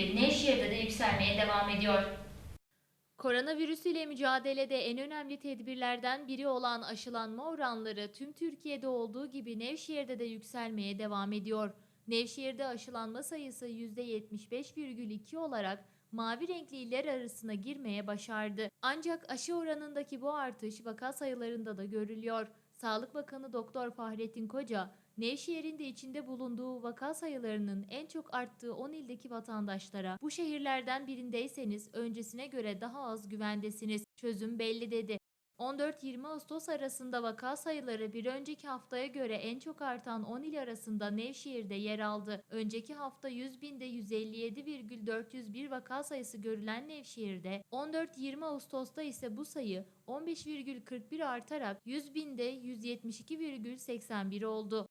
gibi Nevşehir'de de yükselmeye devam ediyor. Koronavirüs ile mücadelede en önemli tedbirlerden biri olan aşılanma oranları tüm Türkiye'de olduğu gibi Nevşehir'de de yükselmeye devam ediyor. Nevşehir'de aşılanma sayısı %75,2 olarak mavi renkli iller arasına girmeye başardı. Ancak aşı oranındaki bu artış vaka sayılarında da görülüyor. Sağlık Bakanı Doktor Fahrettin Koca, Nevşehir'in de içinde bulunduğu vaka sayılarının en çok arttığı 10 ildeki vatandaşlara bu şehirlerden birindeyseniz öncesine göre daha az güvendesiniz. Çözüm belli dedi. 14-20 Ağustos arasında vaka sayıları bir önceki haftaya göre en çok artan 10 il arasında Nevşehir'de yer aldı. Önceki hafta 100 binde 157,401 vaka sayısı görülen Nevşehir'de 14-20 Ağustos'ta ise bu sayı 15,41 artarak 100 binde 172,81 oldu.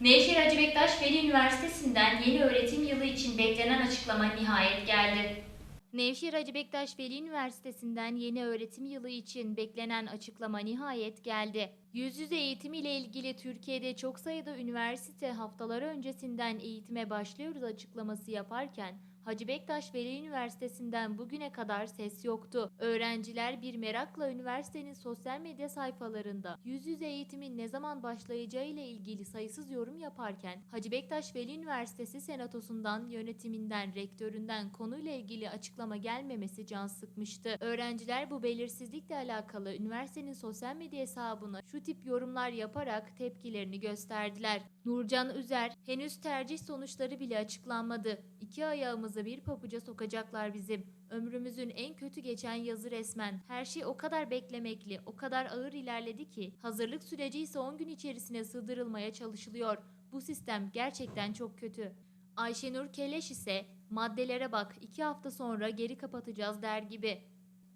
Nevşehir Hacı Bektaş Veli Üniversitesi'nden yeni öğretim yılı için beklenen açıklama nihayet geldi. Nevşehir Hacı Bektaş Veli Üniversitesi'nden yeni öğretim yılı için beklenen açıklama nihayet geldi. Yüz yüze eğitim ile ilgili Türkiye'de çok sayıda üniversite haftalar öncesinden eğitime başlıyoruz açıklaması yaparken Hacı Bektaş Veli Üniversitesi'nden bugüne kadar ses yoktu. Öğrenciler bir merakla üniversitenin sosyal medya sayfalarında yüz yüze eğitimin ne zaman başlayacağı ile ilgili sayısız yorum yaparken Hacı Bektaş Veli Üniversitesi Senatosu'ndan, yönetiminden, rektöründen konuyla ilgili açıklama gelmemesi can sıkmıştı. Öğrenciler bu belirsizlikle alakalı üniversitenin sosyal medya hesabına şu tip yorumlar yaparak tepkilerini gösterdiler. Nurcan Üzer, henüz tercih sonuçları bile açıklanmadı. İki ayağımızı bir pabuca sokacaklar bizim. Ömrümüzün en kötü geçen yazı resmen. Her şey o kadar beklemekli, o kadar ağır ilerledi ki hazırlık süreci ise 10 gün içerisine sığdırılmaya çalışılıyor. Bu sistem gerçekten çok kötü. Ayşenur Keleş ise maddelere bak 2 hafta sonra geri kapatacağız der gibi.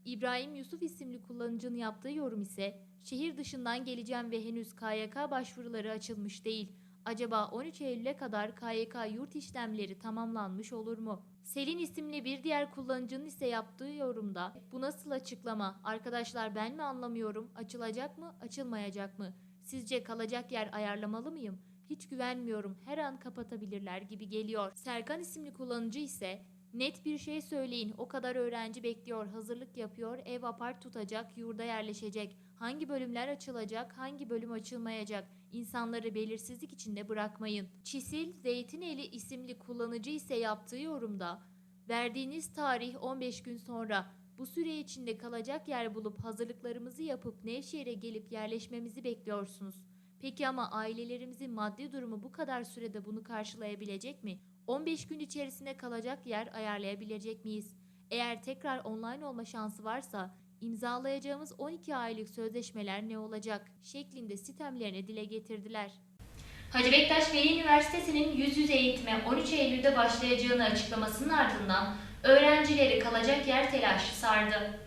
İbrahim Yusuf isimli kullanıcının yaptığı yorum ise şehir dışından geleceğim ve henüz KYK başvuruları açılmış değil. Acaba 13 Eylül'e kadar KYK yurt işlemleri tamamlanmış olur mu? Selin isimli bir diğer kullanıcının ise yaptığı yorumda bu nasıl açıklama? Arkadaşlar ben mi anlamıyorum? Açılacak mı? Açılmayacak mı? Sizce kalacak yer ayarlamalı mıyım? Hiç güvenmiyorum. Her an kapatabilirler gibi geliyor. Serkan isimli kullanıcı ise Net bir şey söyleyin. O kadar öğrenci bekliyor, hazırlık yapıyor, ev apart tutacak, yurda yerleşecek. Hangi bölümler açılacak, hangi bölüm açılmayacak? İnsanları belirsizlik içinde bırakmayın. Çisil Zeytineli isimli kullanıcı ise yaptığı yorumda verdiğiniz tarih 15 gün sonra bu süre içinde kalacak yer bulup hazırlıklarımızı yapıp Nevşehir'e gelip yerleşmemizi bekliyorsunuz. Peki ama ailelerimizin maddi durumu bu kadar sürede bunu karşılayabilecek mi? 15 gün içerisinde kalacak yer ayarlayabilecek miyiz? Eğer tekrar online olma şansı varsa imzalayacağımız 12 aylık sözleşmeler ne olacak? şeklinde sitemlerini dile getirdiler. Hacı Bektaş Veli Üniversitesi'nin yüz yüze eğitime 13 Eylül'de başlayacağını açıklamasının ardından öğrencileri kalacak yer telaşı sardı.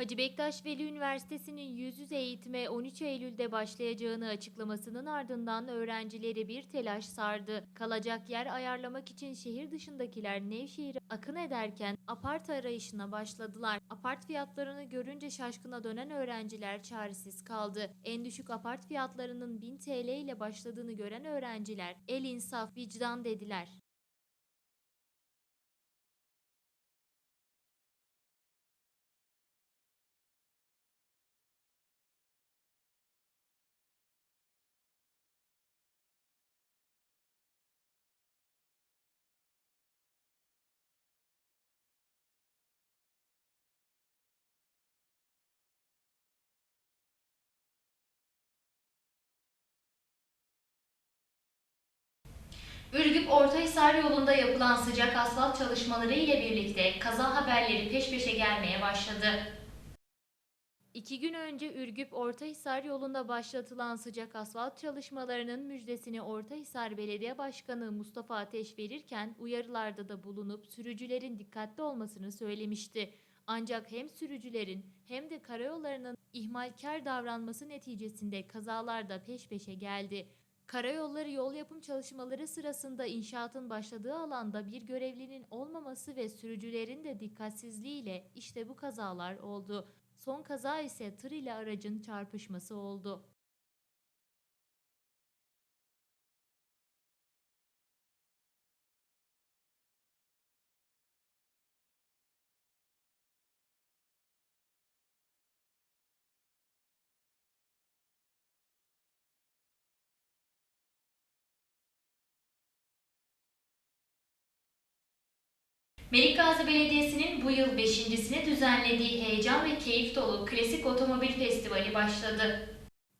Hacı Bektaş Veli Üniversitesi'nin yüz yüze eğitime 13 Eylül'de başlayacağını açıklamasının ardından öğrencileri bir telaş sardı. Kalacak yer ayarlamak için şehir dışındakiler Nevşehir'e akın ederken apart arayışına başladılar. Apart fiyatlarını görünce şaşkına dönen öğrenciler çaresiz kaldı. En düşük apart fiyatlarının 1000 TL ile başladığını gören öğrenciler el insaf vicdan dediler. Ürgüp Ortahisar yolunda yapılan sıcak asfalt çalışmaları ile birlikte kaza haberleri peş peşe gelmeye başladı. İki gün önce Ürgüp Ortahisar yolunda başlatılan sıcak asfalt çalışmalarının müjdesini Ortahisar Belediye Başkanı Mustafa Ateş verirken uyarılarda da bulunup sürücülerin dikkatli olmasını söylemişti. Ancak hem sürücülerin hem de karayollarının ihmalkar davranması neticesinde kazalar da peş peşe geldi. Karayolları yol yapım çalışmaları sırasında inşaatın başladığı alanda bir görevlinin olmaması ve sürücülerin de dikkatsizliğiyle işte bu kazalar oldu. Son kaza ise tır ile aracın çarpışması oldu. Melikgazi Belediyesi'nin bu yıl beşincisini düzenlediği heyecan ve keyif dolu Klasik Otomobil Festivali başladı.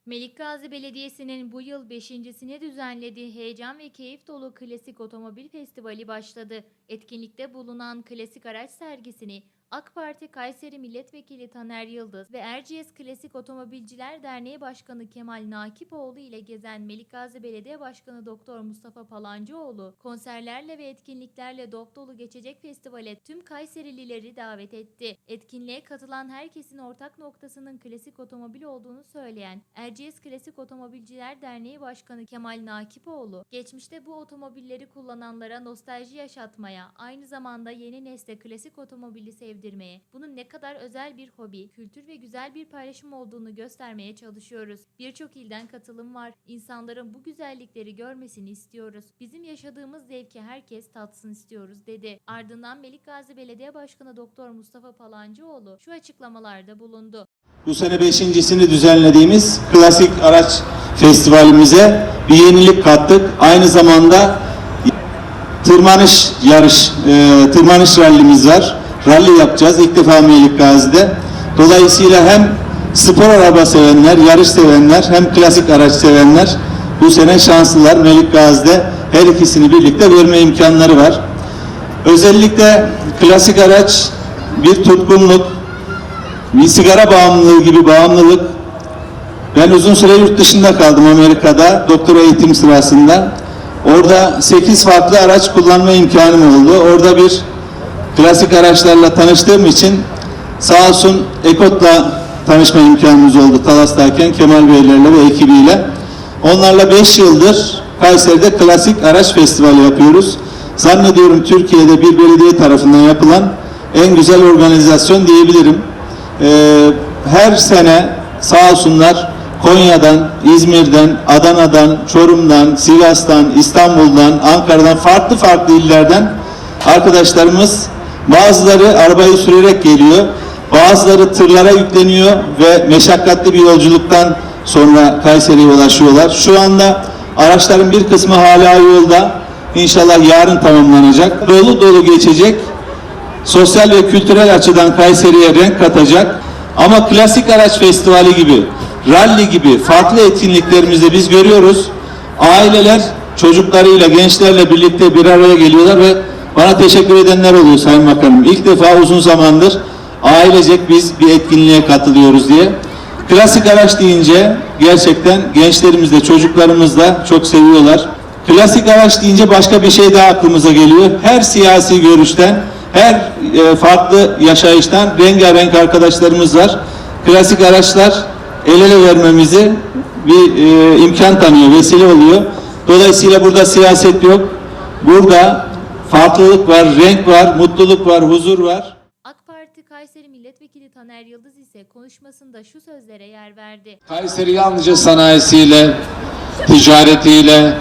Melikgazi Belediyesi'nin bu yıl beşincisini düzenlediği heyecan ve keyif dolu Klasik Otomobil Festivali başladı. Etkinlikte bulunan klasik araç sergisini AK Parti Kayseri Milletvekili Taner Yıldız ve Erciyes Klasik Otomobilciler Derneği Başkanı Kemal Nakipoğlu ile gezen Melikgazi Belediye Başkanı Doktor Mustafa Palancıoğlu konserlerle ve etkinliklerle dop dolu geçecek festivale tüm Kayserilileri davet etti. Etkinliğe katılan herkesin ortak noktasının klasik otomobil olduğunu söyleyen Erciyes Klasik Otomobilciler Derneği Başkanı Kemal Nakipoğlu, geçmişte bu otomobilleri kullananlara nostalji yaşatmaya, aynı zamanda yeni nesle klasik otomobili sevdirmeye, bunun ne kadar özel bir hobi, kültür ve güzel bir paylaşım olduğunu göstermeye çalışıyoruz. Birçok ilden katılım var. İnsanların bu güzellikleri görmesini istiyoruz. Bizim yaşadığımız zevki herkes tatsın istiyoruz dedi. Ardından Melikgazi Belediye Başkanı Doktor Mustafa Palancıoğlu şu açıklamalarda bulundu. Bu sene beşincisini düzenlediğimiz klasik araç festivalimize bir yenilik kattık. Aynı zamanda tırmanış yarış, e, tırmanış rallimiz var. Rally yapacağız ilk defa Melik Gazi'de. Dolayısıyla hem spor araba sevenler, yarış sevenler hem klasik araç sevenler bu sene şanslılar. Melik Gazi'de her ikisini birlikte görme imkanları var. Özellikle klasik araç bir tutkunluk, bir sigara bağımlılığı gibi bağımlılık. Ben uzun süre yurt dışında kaldım Amerika'da doktora eğitim sırasında. Orada 8 farklı araç kullanma imkanım oldu. Orada bir klasik araçlarla tanıştığım için sağ olsun Ekot'la tanışma imkanımız oldu Talas'tayken Kemal Beylerle ve ekibiyle. Onlarla 5 yıldır Kayseri'de klasik araç festivali yapıyoruz. Zannediyorum Türkiye'de bir belediye tarafından yapılan en güzel organizasyon diyebilirim. Ee, her sene sağ olsunlar Konya'dan, İzmir'den, Adana'dan, Çorum'dan, Sivas'tan, İstanbul'dan, Ankara'dan farklı farklı illerden arkadaşlarımız bazıları arabayı sürerek geliyor, bazıları tırlara yükleniyor ve meşakkatli bir yolculuktan sonra Kayseri'ye ulaşıyorlar. Şu anda araçların bir kısmı hala yolda. İnşallah yarın tamamlanacak. Dolu dolu geçecek sosyal ve kültürel açıdan Kayseri'ye renk katacak. Ama klasik araç festivali gibi, rally gibi farklı etkinliklerimizde biz görüyoruz. Aileler çocuklarıyla, gençlerle birlikte bir araya geliyorlar ve bana teşekkür edenler oluyor Sayın Bakanım. İlk defa uzun zamandır ailecek biz bir etkinliğe katılıyoruz diye. Klasik araç deyince gerçekten gençlerimiz de çocuklarımız da çok seviyorlar. Klasik araç deyince başka bir şey daha aklımıza geliyor. Her siyasi görüşten, her e, farklı yaşayıştan rengarenk arkadaşlarımız var. Klasik araçlar el ele vermemizi bir e, imkan tanıyor, vesile oluyor. Dolayısıyla burada siyaset yok. Burada farklılık var, renk var, mutluluk var, huzur var. AK Parti Kayseri Milletvekili Taner Yıldız ise konuşmasında şu sözlere yer verdi. Kayseri yalnızca sanayisiyle, ticaretiyle,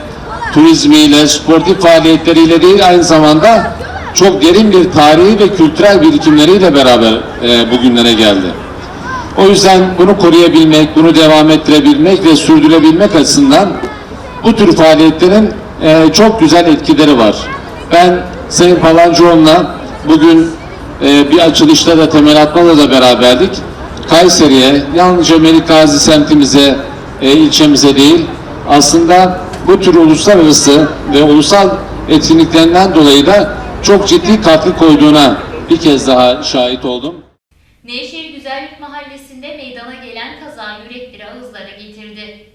turizmiyle, sportif faaliyetleriyle değil aynı zamanda çok derin bir tarihi ve kültürel birikimleriyle beraber e, bugünlere geldi. O yüzden bunu koruyabilmek, bunu devam ettirebilmek ve sürdürebilmek açısından bu tür faaliyetlerin e, çok güzel etkileri var. Ben Sayın Palancıoğlu'na bugün e, bir açılışta da temel atmada da beraberdik. Kayseri'ye, yalnızca Melikgazi semtimize, e, ilçemize değil, aslında bu tür uluslararası ve ulusal etkinliklerinden dolayı da çok ciddi katkı koyduğuna bir kez daha şahit oldum. Nevşehir Güzelyurt Mahallesi'nde meydana gelen kaza yürekleri ağızlara getirdi.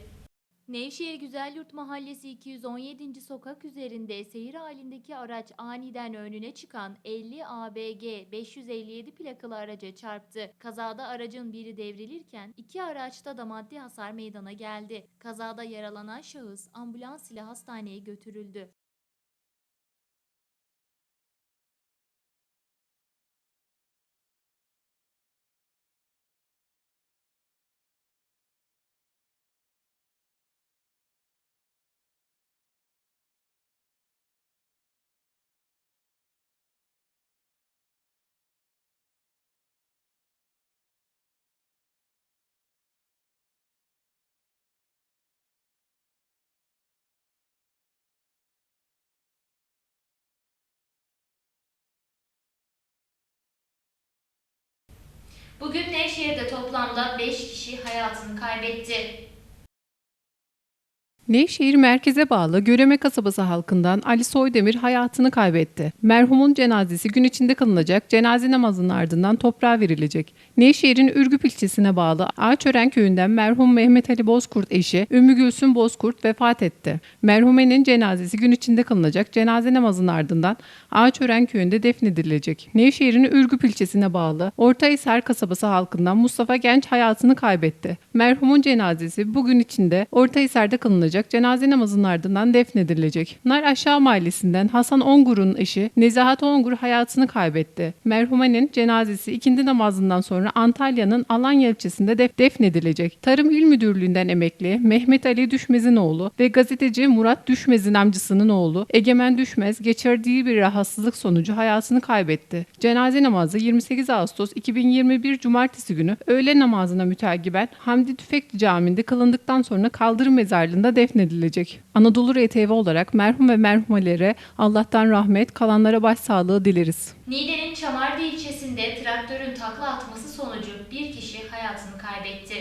Nevşehir Güzelyurt Mahallesi 217. sokak üzerinde seyir halindeki araç aniden önüne çıkan 50 ABG 557 plakalı araca çarptı. Kazada aracın biri devrilirken iki araçta da maddi hasar meydana geldi. Kazada yaralanan şahıs ambulans ile hastaneye götürüldü. Bugün Nevşehir'de toplamda 5 kişi hayatını kaybetti. Nevşehir merkeze bağlı Göreme kasabası halkından Ali Soydemir hayatını kaybetti. Merhumun cenazesi gün içinde kılınacak, cenaze namazının ardından toprağa verilecek. Nevşehir'in Ürgüp ilçesine bağlı Ağaçören köyünden merhum Mehmet Ali Bozkurt eşi Ümmü Gülsüm Bozkurt vefat etti. Merhumenin cenazesi gün içinde kılınacak, cenaze namazının ardından Ağaçören köyünde defnedilecek. Nevşehir'in Ürgüp ilçesine bağlı Ortahisar kasabası halkından Mustafa Genç hayatını kaybetti. Merhumun cenazesi bugün içinde Ortahisar'da kılınacak, cenaze namazının ardından defnedilecek. Nar Aşağı Mahallesi'nden Hasan Ongur'un eşi Nezahat Ongur hayatını kaybetti. Merhumenin cenazesi ikindi namazından sonra Antalya'nın Alanya ilçesinde def- defnedilecek. Tarım İl Müdürlüğü'nden emekli Mehmet Ali Düşmez'in oğlu ve gazeteci Murat Düşmez'in amcasının oğlu Egemen Düşmez geçirdiği bir rahatsızlık sonucu hayatını kaybetti. Cenaze namazı 28 Ağustos 2021 Cumartesi günü öğle namazına müteakiben Hamdi Tüfekli Camii'nde kılındıktan sonra kaldırım mezarlığında defnedilecek. Anadolu RTV olarak merhum ve merhumelere Allah'tan rahmet, kalanlara başsağlığı dileriz. Niğde'nin Çamardı ilçesinde traktörün takla atması sonucu bir kişi hayatını kaybetti.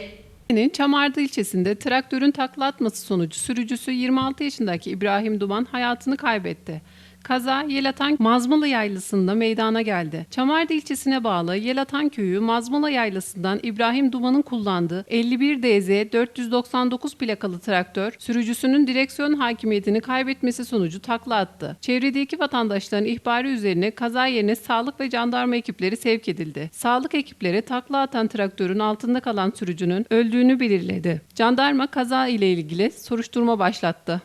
Niğde'nin Çamardı ilçesinde traktörün takla atması sonucu sürücüsü 26 yaşındaki İbrahim Duman hayatını kaybetti. Kaza Yelatan Mazmalı Yaylası'nda meydana geldi. Çamardı ilçesine bağlı Yelatan köyü Mazmalı Yaylası'ndan İbrahim Duman'ın kullandığı 51 DZ 499 plakalı traktör sürücüsünün direksiyon hakimiyetini kaybetmesi sonucu takla attı. Çevredeki vatandaşların ihbarı üzerine kaza yerine sağlık ve jandarma ekipleri sevk edildi. Sağlık ekipleri takla atan traktörün altında kalan sürücünün öldüğünü belirledi. Jandarma kaza ile ilgili soruşturma başlattı.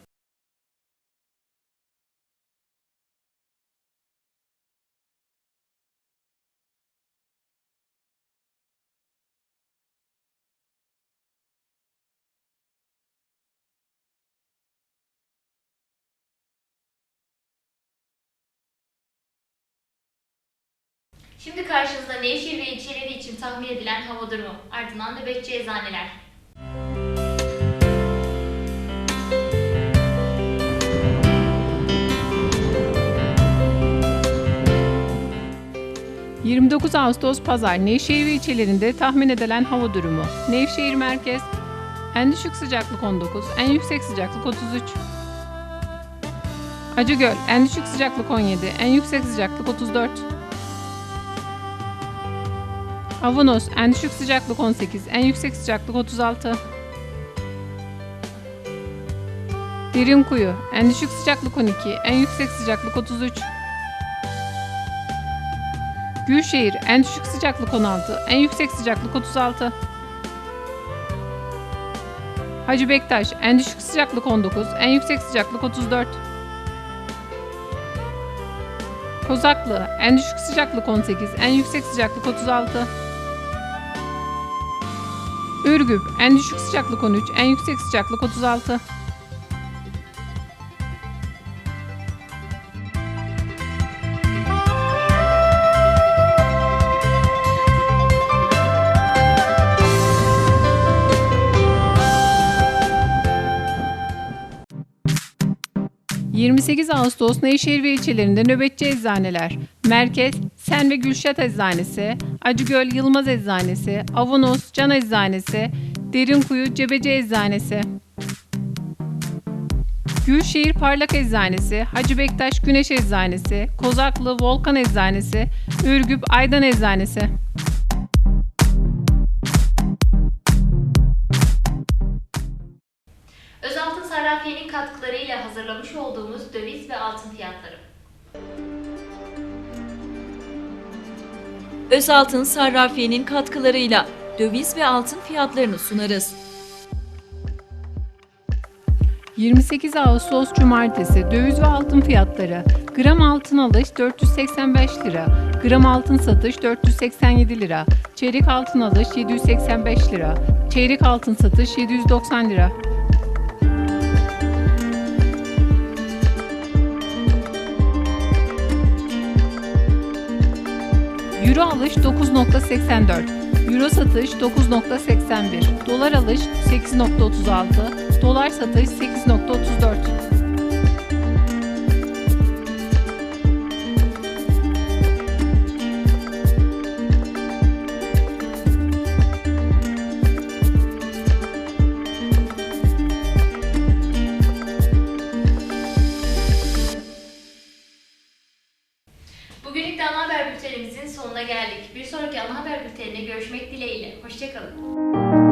Şimdi karşınızda Nevşehir ve ilçeleri için tahmin edilen hava durumu. Ardından nöbetçi eczaneler. – 29 Ağustos Pazar Nevşehir ve ilçelerinde tahmin edilen hava durumu. Nevşehir merkez en düşük sıcaklık 19, en yüksek sıcaklık 33. Acıgöl en düşük sıcaklık 17, en yüksek sıcaklık 34. Avanos en düşük sıcaklık 18, en yüksek sıcaklık 36. Derinkuyu en düşük sıcaklık 12, en yüksek sıcaklık 33. Gülşehir en düşük sıcaklık 16, en yüksek sıcaklık 36. Hacı Bektaş en düşük sıcaklık 19, en yüksek sıcaklık 34. Kozaklı en düşük sıcaklık 18, en yüksek sıcaklık 36. Ürgüp en düşük sıcaklık 13, en yüksek sıcaklık 36. ...28 Ağustos Nevşehir ve ilçelerinde nöbetçi eczaneler... ...Merkez, Sen ve Gülşat Eczanesi... ...Acıgöl Yılmaz Eczanesi... ...Avanos Can Eczanesi... ...Derinkuyu Cebeci Eczanesi... Gülşehir Parlak Eczanesi, Hacı Bektaş Güneş Eczanesi, Kozaklı Volkan Eczanesi, Ürgüp Aydan Eczanesi. Özel hazırlamış olduğumuz döviz ve altın fiyatları. Özaltın Sarrafiye'nin katkılarıyla döviz ve altın fiyatlarını sunarız. 28 Ağustos Cumartesi döviz ve altın fiyatları gram altın alış 485 lira, gram altın satış 487 lira, çeyrek altın alış 785 lira, çeyrek altın satış 790 lira. Euro alış 9.84, Euro satış 9.81, dolar alış 8.36, dolar satış 8.34. sonuna geldik. Bir sonraki ana haber bülteninde görüşmek dileğiyle. Hoşçakalın.